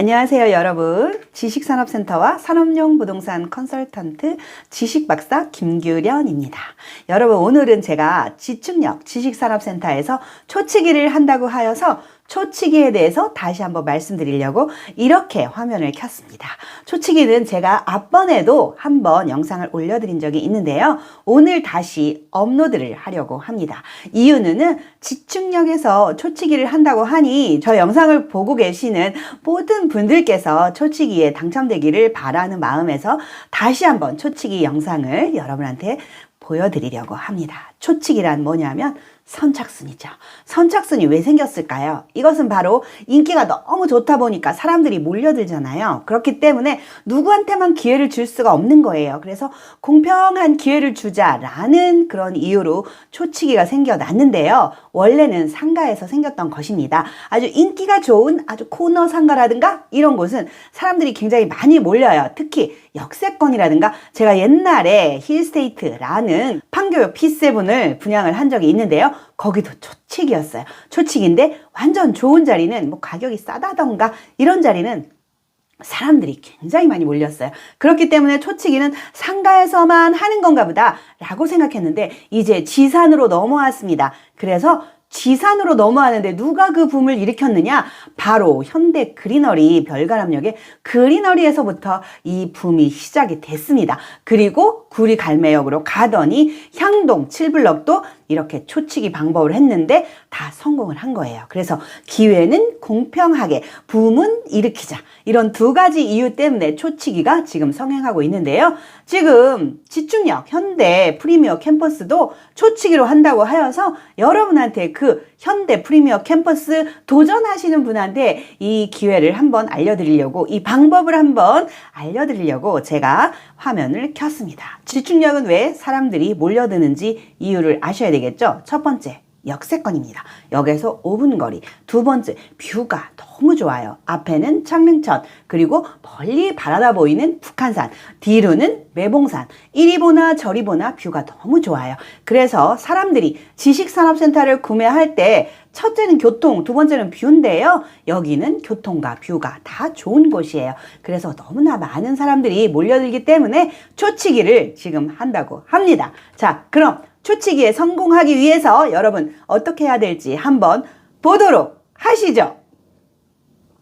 안녕하세요, 여러분. 지식산업센터와 산업용 부동산 컨설턴트 지식박사 김규련입니다. 여러분, 오늘은 제가 지축력 지식산업센터에서 초치기를 한다고 하여서 초치기에 대해서 다시 한번 말씀드리려고 이렇게 화면을 켰습니다. 초치기는 제가 앞번에도 한번 영상을 올려드린 적이 있는데요. 오늘 다시 업로드를 하려고 합니다. 이유는 지축력에서 초치기를 한다고 하니 저 영상을 보고 계시는 모든 분들께서 초치기에 당첨되기를 바라는 마음에서 다시 한번 초치기 영상을 여러분한테 보여드리려고 합니다. 초치기란 뭐냐면 선착순이죠. 선착순이 왜 생겼을까요? 이것은 바로 인기가 너무 좋다 보니까 사람들이 몰려들잖아요. 그렇기 때문에 누구한테만 기회를 줄 수가 없는 거예요. 그래서 공평한 기회를 주자라는 그런 이유로 초치기가 생겨났는데요. 원래는 상가에서 생겼던 것입니다. 아주 인기가 좋은 아주 코너 상가라든가 이런 곳은 사람들이 굉장히 많이 몰려요. 특히 역세권이라든가 제가 옛날에 힐스테이트라는 판교역 P7을 분양을 한 적이 있는데요. 거기도 초칙이었어요. 초칙인데 완전 좋은 자리는 뭐 가격이 싸다던가 이런 자리는 사람들이 굉장히 많이 몰렸어요. 그렇기 때문에 초치기는 상가에서만 하는 건가 보다 라고 생각했는데 이제 지산으로 넘어왔습니다. 그래서 지산으로 넘어왔는데 누가 그 붐을 일으켰느냐? 바로 현대 그리너리 별가람역의 그리너리에서부터 이 붐이 시작이 됐습니다. 그리고 구리 갈매역으로 가더니 향동 7블럭도 이렇게 초치기 방법을 했는데 다 성공을 한 거예요. 그래서 기회는 공평하게 붐은 일으키자. 이런 두 가지 이유 때문에 초치기가 지금 성행하고 있는데요. 지금 지축역 현대 프리미어 캠퍼스도 초치기로 한다고 하여서 여러분한테 그 현대 프리미어 캠퍼스 도전하시는 분한테 이 기회를 한번 알려드리려고 이 방법을 한번 알려드리려고 제가 화면을 켰습니다. 지축역은 왜 사람들이 몰려드는지 이유를 아셔야 되겠죠? 첫 번째, 역세권입니다. 역에서 5분 거리. 두 번째, 뷰가 너무 좋아요. 앞에는 창릉천, 그리고 멀리 바라다 보이는 북한산, 뒤로는 매봉산. 이리 보나 저리 보나 뷰가 너무 좋아요. 그래서 사람들이 지식산업센터를 구매할 때 첫째는 교통, 두 번째는 뷰인데요. 여기는 교통과 뷰가 다 좋은 곳이에요. 그래서 너무나 많은 사람들이 몰려들기 때문에 초치기를 지금 한다고 합니다. 자, 그럼 초치기에 성공하기 위해서 여러분 어떻게 해야 될지 한번 보도록 하시죠.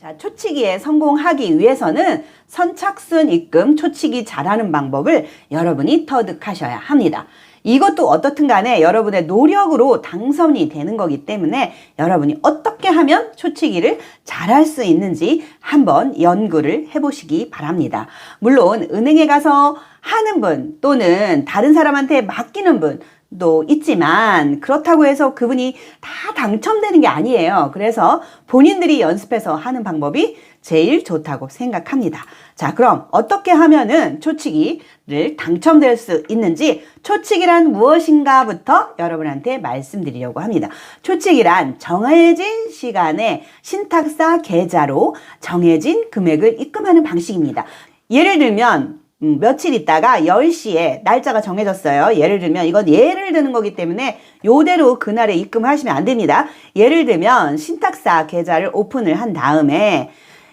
자, 초치기에 성공하기 위해서는 선착순 입금 초치기 잘하는 방법을 여러분이 터득하셔야 합니다. 이것도 어떻든 간에 여러분의 노력으로 당선이 되는 거기 때문에 여러분이 어떻게 하면 초치기를 잘할 수 있는지 한번 연구를 해보시기 바랍니다. 물론 은행에 가서 하는 분 또는 다른 사람한테 맡기는 분 도 있지만 그렇다고 해서 그분이 다 당첨되는 게 아니에요. 그래서 본인들이 연습해서 하는 방법이 제일 좋다고 생각합니다. 자, 그럼 어떻게 하면은 초치기를 당첨될 수 있는지 초치기란 무엇인가부터 여러분한테 말씀드리려고 합니다. 초치기란 정해진 시간에 신탁사 계좌로 정해진 금액을 입금하는 방식입니다. 예를 들면 음, 며칠 있다가 10시에 날짜가 정해졌어요. 예를 들면 이건 예를 드는 거기 때문에 요대로 그날에 입금을 하시면 안 됩니다. 예를 들면 신탁사 계좌를 오픈을 한 다음에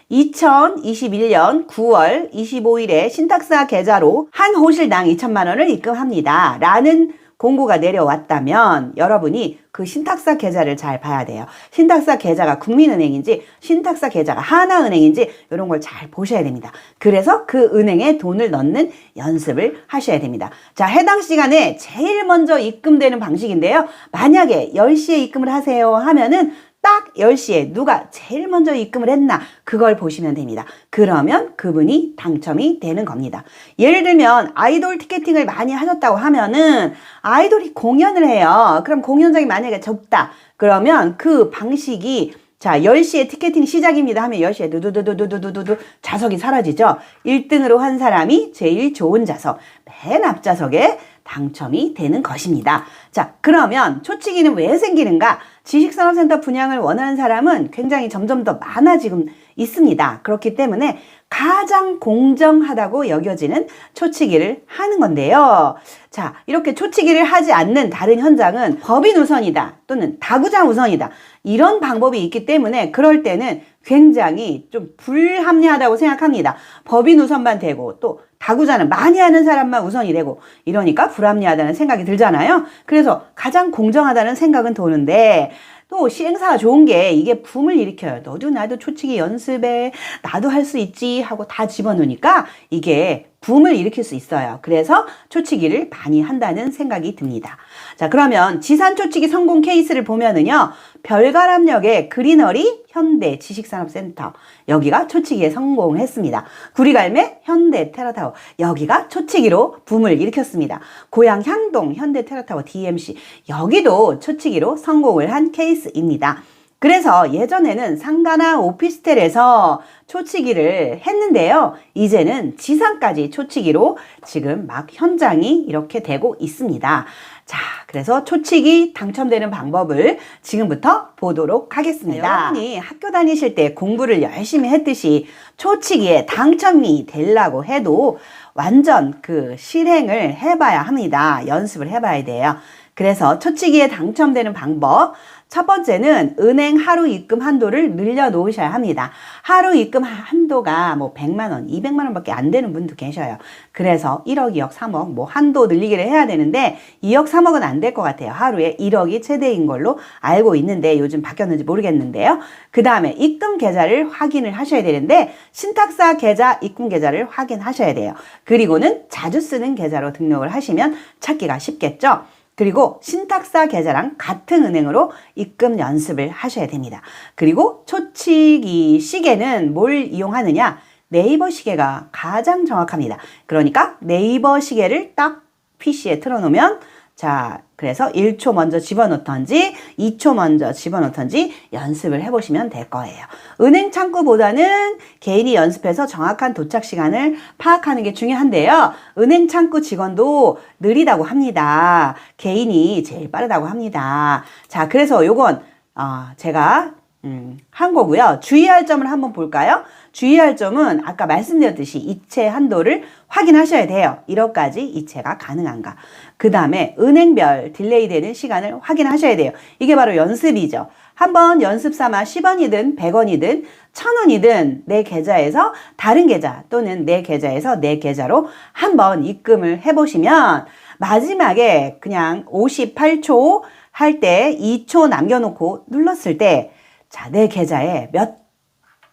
2021년 9월 25일에 신탁사 계좌로 한 호실당 2천만 원을 입금합니다. 라는 공고가 내려왔다면 여러분이 그 신탁사 계좌를 잘 봐야 돼요. 신탁사 계좌가 국민은행인지 신탁사 계좌가 하나은행인지 이런 걸 잘 보셔야 됩니다. 그래서 그 은행에 돈을 넣는 연습을 하셔야 됩니다. 자, 해당 시간에 제일 먼저 입금되는 방식인데요. 만약에 10시에 입금을 하세요 하면은 딱 10시에 누가 제일 먼저 입금을 했나 그걸 보시면 됩니다. 그러면 그분이 당첨이 되는 겁니다. 예를 들면 아이돌 티켓팅을 많이 하셨다고 하면은 아이돌이 공연을 해요. 그럼 공연장이 만약에 좁다. 그러면 그 방식이 자, 10시에 티켓팅 시작입니다 하면 10시에 두두두두두두두두 좌석이 사라지죠. 1등으로 한 사람이 제일 좋은 좌석, 맨 앞좌석에 당첨이 되는 것입니다. 자, 그러면 초치기는 왜 생기는가? 지식산업센터 분양을 원하는 사람은 굉장히 점점 더 많아지고 있습니다. 그렇기 때문에 가장 공정하다고 여겨지는 초치기를 하는 건데요. 자, 이렇게 초치기를 하지 않는 다른 현장은 법인 우선이다 또는 다구장 우선이다. 이런 방법이 있기 때문에 그럴 때는 굉장히 좀 불합리하다고 생각합니다. 법인 우선만 되고 또 다구자는 많이 하는 사람만 우선이 되고 이러니까 불합리하다는 생각이 들잖아요. 그래서 가장 공정하다는 생각은 도는데 또 시행사가 좋은 게 이게 붐을 일으켜요. 너도 나도 초치기 연습해. 나도 할 수 있지 하고 다 집어넣으니까 이게 붐을 일으킬 수 있어요. 그래서 초치기를 많이 한다는 생각이 듭니다. 자, 그러면 지산 초치기 성공 케이스를 보면은요. 별가람역의 그리너리 현대 지식산업센터 여기가 초치기에 성공했습니다. 구리갈매 현대 테라타워 여기가 초치기로 붐을 일으켰습니다. 고양 향동 현대 테라타워 DMC 여기도 초치기로 성공을 한 케이스입니다. 그래서 예전에는 상가나 오피스텔에서 초치기를 했는데요. 이제는 지상까지 초치기로 지금 막 현장이 이렇게 되고 있습니다. 자, 그래서 초치기 당첨되는 방법을 지금부터 보도록 하겠습니다. 네, 여러분이 학교 다니실 때 공부를 열심히 했듯이 초치기에 당첨이 되려고 해도 완전 그 실행을 해봐야 합니다. 연습을 해봐야 돼요. 그래서 초치기에 당첨되는 방법 첫 번째는 은행 하루 입금 한도를 늘려 놓으셔야 합니다. 하루 입금 한도가 뭐 100만 원, 200만 원 밖에 안 되는 분도 계셔요. 그래서 1억, 2억, 3억 뭐 한도 늘리기를 해야 되는데 2억, 3억은 안 될 것 같아요. 하루에 1억이 최대인 걸로 알고 있는데 요즘 바뀌었는지 모르겠는데요. 그 다음에 입금 계좌를 확인을 하셔야 되는데 신탁사 계좌, 입금 계좌를 확인하셔야 돼요. 그리고는 자주 쓰는 계좌로 등록을 하시면 찾기가 쉽겠죠. 그리고 신탁사 계좌랑 같은 은행으로 입금 연습을 하셔야 됩니다. 그리고 초치기 시계는 뭘 이용하느냐? 네이버 시계가 가장 정확합니다. 그러니까 네이버 시계를 딱 PC에 틀어놓으면 자, 그래서 1초 먼저 집어넣던지 2초 먼저 집어넣던지 연습을 해보시면 될 거예요. 은행 창구보다는 개인이 연습해서 정확한 도착 시간을 파악하는 게 중요한데요. 은행 창구 직원도 느리다고 합니다. 개인이 제일 빠르다고 합니다. 자, 그래서 요건 어, 제가 음, 한 거고요. 주의할 점을 한번 볼까요? 주의할 점은 아까 말씀드렸듯이 이체 한도를 확인하셔야 돼요. 1억까지 이체가 가능한가. 그 다음에 은행별 딜레이 되는 시간을 확인하셔야 돼요. 이게 바로 연습이죠. 한번 연습 삼아 10원이든 100원이든 1000원이든 내 계좌에서 다른 계좌 또는 내 계좌에서 내 계좌로 한번 입금을 해보시면 마지막에 그냥 58초 할 때 2초 남겨놓고 눌렀을 때 자, 내 계좌에 몇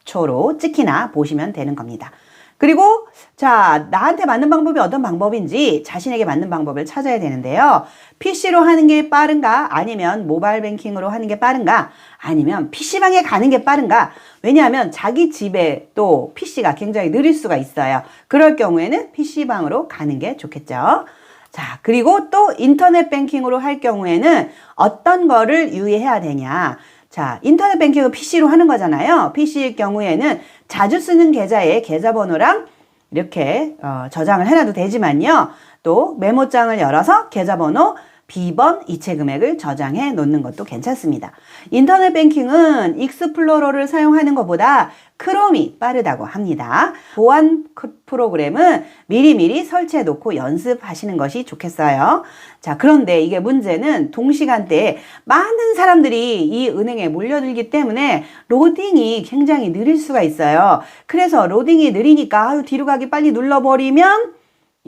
초로 찍히나 보시면 되는 겁니다. 그리고 자, 나한테 맞는 방법이 어떤 방법인지 자신에게 맞는 방법을 찾아야 되는데요. PC로 하는 게 빠른가? 아니면 모바일 뱅킹으로 하는 게 빠른가? 아니면 PC방에 가는 게 빠른가? 왜냐하면 자기 집에 또 PC가 굉장히 느릴 수가 있어요. 그럴 경우에는 PC방으로 가는 게 좋겠죠. 자, 그리고 또 인터넷 뱅킹으로 할 경우에는 어떤 거를 유의해야 되냐? 자, 인터넷 뱅킹은 PC로 하는 거잖아요. PC일 경우에는 자주 쓰는 계좌에 계좌번호랑 이렇게 어, 저장을 해놔도 되지만요. 또 메모장을 열어서 계좌번호, 비번, 이체 금액을 저장해 놓는 것도 괜찮습니다. 인터넷 뱅킹은 익스플로러를 사용하는 것보다 크롬이 빠르다고 합니다. 보안 프로그램은 미리미리 설치해 놓고 연습하시는 것이 좋겠어요. 자, 그런데 이게 문제는 동시간대에 많은 사람들이 이 은행에 몰려들기 때문에 로딩이 굉장히 느릴 수가 있어요. 그래서 로딩이 느리니까 아유, 뒤로 가기 빨리 눌러버리면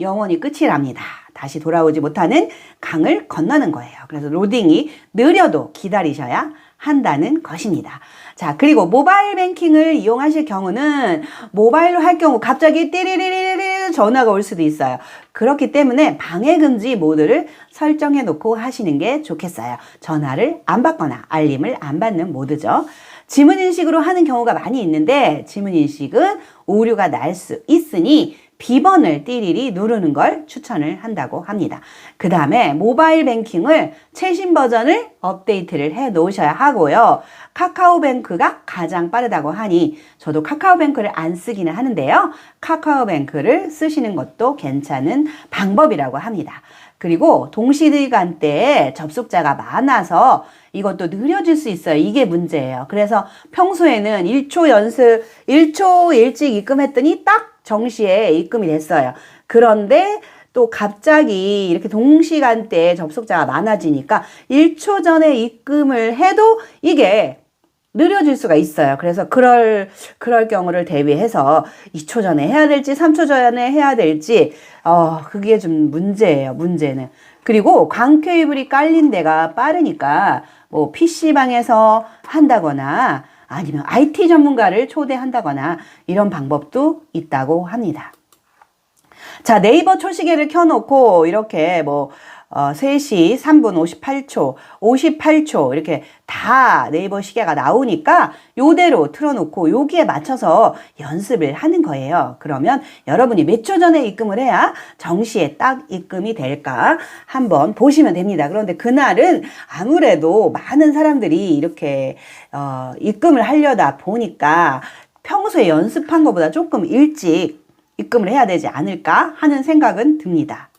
영원히 끝이 납니다. 다시 돌아오지 못하는 강을 건너는 거예요. 그래서 로딩이 느려도 기다리셔야 한다는 것입니다. 자, 그리고 모바일 뱅킹을 이용하실 경우는 모바일로 할 경우 갑자기 띠리리리리 전화가 올 수도 있어요. 그렇기 때문에 방해 금지 모드를 설정해 놓고 하시는 게 좋겠어요. 전화를 안 받거나 알림을 안 받는 모드죠. 지문 인식으로 하는 경우가 많이 있는데 지문 인식은 오류가 날 수 있으니 비번을 띠리리 누르는 걸 추천을 한다고 합니다. 그 다음에 모바일 뱅킹을 최신 버전을 업데이트를 해 놓으셔야 하고요. 카카오뱅크가 가장 빠르다고 하니 저도 카카오뱅크를 안 쓰기는 하는데요. 카카오뱅크를 쓰시는 것도 괜찮은 방법이라고 합니다. 그리고 동시간대에 접속자가 많아서 이것도 느려질 수 있어요. 이게 문제예요. 그래서 평소에는 1초 연습, 1초 일찍 입금했더니 딱 정시에 입금이 됐어요. 그런데 또 갑자기 이렇게 동시간대에 접속자가 많아지니까 1초 전에 입금을 해도 이게 느려질 수가 있어요. 그래서 그럴, 그럴 경우를 대비해서 2초 전에 해야 될지 3초 전에 해야 될지, 어, 그게 좀 문제예요. 문제는. 그리고 광 케이블이 깔린 데가 빠르니까 뭐 PC방에서 한다거나 아니면 IT 전문가를 초대한다거나 이런 방법도 있다고 합니다. 자, 네이버 초시계를 켜놓고 이렇게 뭐, 어, 3시 3분 58초, 58초 이렇게 다 네이버 시계가 나오니까 요대로 틀어놓고 여기에 맞춰서 연습을 하는 거예요. 그러면 여러분이 몇 초 전에 입금을 해야 정시에 딱 입금이 될까 한번 보시면 됩니다. 그런데 그날은 아무래도 많은 사람들이 이렇게 어, 입금을 하려다 보니까 평소에 연습한 것보다 조금 일찍 입금을 해야 되지 않을까 하는 생각은 듭니다.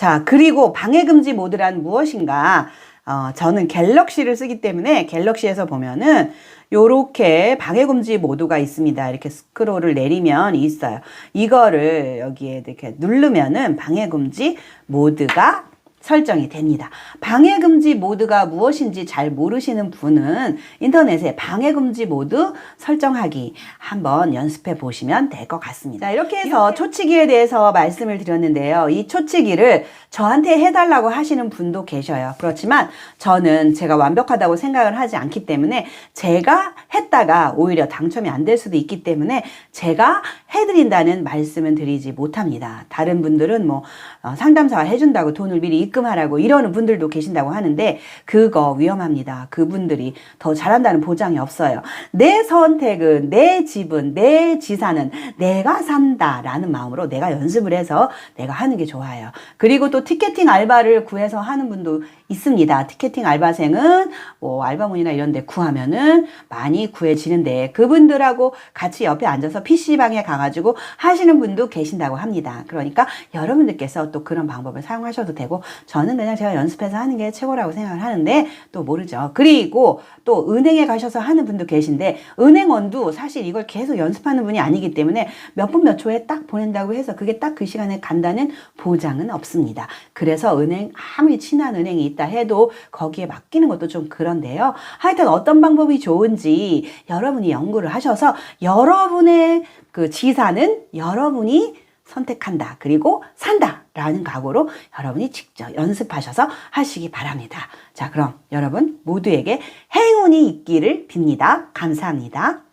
자, 그리고 방해금지 모드란 무엇인가? 어, 저는 갤럭시를 쓰기 때문에 갤럭시에서 보면은 요렇게 방해금지 모드가 있습니다. 이렇게 스크롤을 내리면 있어요. 이거를 여기에 이렇게 누르면은 방해금지 모드가 설정이 됩니다. 방해금지 모드가 무엇인지 잘 모르시는 분은 인터넷에 방해금지 모드 설정하기 한번 연습해 보시면 될 것 같습니다. 이렇게 해서 초치기에 대해서 말씀을 드렸는데요. 이 초치기를 저한테 해달라고 하시는 분도 계셔요. 그렇지만 저는 제가 완벽하다고 생각을 하지 않기 때문에 제가 했다가 오히려 당첨이 안 될 수도 있기 때문에 제가 해드린다는 말씀은 드리지 못합니다. 다른 분들은 뭐 어, 상담사가 해준다고 돈을 미리 입금하라고 이러는 분들도 계신다고 하는데 그거 위험합니다. 그분들이 더 잘한다는 보장이 없어요. 내 선택은 내 집은 내 지산은 내가 산다 라는 마음으로 내가 연습을 해서 내가 하는 게 좋아요. 그리고 또 티켓팅 알바를 구해서 하는 분도 있습니다. 티켓팅 알바생은 뭐 알바몬이나 이런 데 구하면은 많이 구해지는데 그분들하고 같이 옆에 앉아서 PC방에 가가지고 하시는 분도 계신다고 합니다. 그러니까 여러분들께서 또 그런 방법을 사용하셔도 되고 저는 그냥 제가 연습해서 하는 게 최고라고 생각을 하는데 또 모르죠. 그리고 또 은행에 가셔서 하는 분도 계신데 은행원도 사실 이걸 계속 연습하는 분이 아니기 때문에 몇 분 몇 초에 딱 보낸다고 해서 그게 딱 그 시간에 간다는 보장은 없습니다. 그래서 은행 아무리 친한 은행이 있다 해도 거기에 맡기는 것도 좀 그런데요. 하여튼 어떤 방법이 좋은지 여러분이 연구를 하셔서 여러분의 그 지사는 여러분이 선택한다. 그리고 산다. 라는 각오로 여러분이 직접 연습하셔서 하시기 바랍니다. 자, 그럼 여러분 모두에게 행운이 있기를 빕니다. 감사합니다.